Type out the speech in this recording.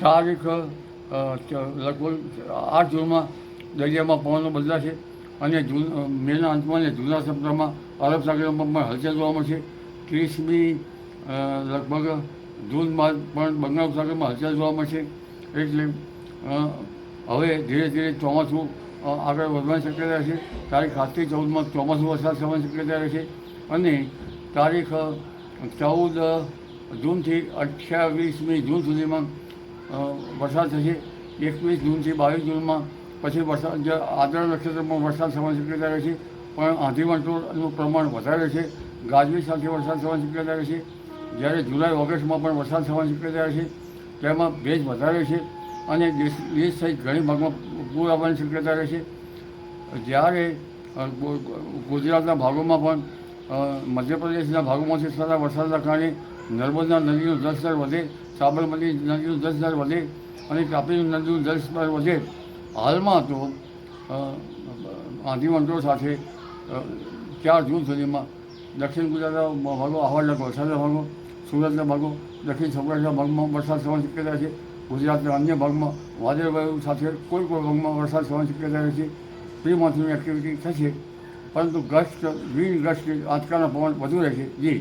તારીખ લગભગ આઠ જૂનમાં દરિયામાં પવનો બદલાશે અને જૂન મેના અંતમાં અને જૂના સપ્તાહમાં અરબ સાગરમાં પણ હલચલ જોવા મળશે. ત્રીસમી લગભગ જૂનમાં પણ બંગાળ સાગરમાં હલચલ જોવા મળશે. એટલે હવે ધીરે ધીરે ચોમાસું આગળ વધવાની શક્યતા રહેશે. તારીખ સાતથી ચૌદમાં ચોમાસું વરસાદ થવાની શક્યતા રહેશે. અને તારીખ ચૌદ જૂનથી અઠ્યાવીસમી જૂન સુધીમાં વરસાદ થશે. એકવીસ જૂનથી બાવીસ જૂનમાં, પછી વરસાદ, જે આદરા નક્ષત્રમાં વરસાદ થવાની શક્યતા રહેશે પણ આંધી વંટોળનું પ્રમાણ વધારે છે. ગાજવીજ સાથે વરસાદ થવાની શક્યતા રહેશે જ્યારે જુલાઈ, ઓગસ્ટમાં પણ વરસાદ થવાની શક્યતા રહે છે. તેમાં ભેજ વધારે છે અને દેશ દેશ સહિત ઘણી ભાગમાં પૂર આવવાની શક્યતા રહેશે જ્યારે ગુજરાતના ભાગોમાં પણ મધ્યપ્રદેશના ભાગોમાંથી થતા વરસાદના કારણે નર્મદા નદીનું જળસ્તર વધે સાબરમતી નદીનું જળસ્તર વધે અને તાપી નદીનું જળસ્તર વધે. હાલમાં તો અ, સાથે ચાર જૂન સુધીમાં દક્ષિણ ગુજરાતના ભાગો આહવાડના વરસાદના ભાગો સુરતના ભાગો દક્ષિણ સૌરાષ્ટ્રના ભાગમાં વરસાદ થવાની શક્યતા છે. ગુજરાતના અન્ય ભાગમાં વાદળવાયુ સાથે કોઈ કોઈ ભાગમાં વરસાદ થવાની શક્યતા રહેશે. પ્રી મોન્સૂન એક્ટિવિટી થશે પરંતુ ગસ્ટ ગ્રીન ગસ્ટ આંચકાના પવન વધુ રહેશે. જી.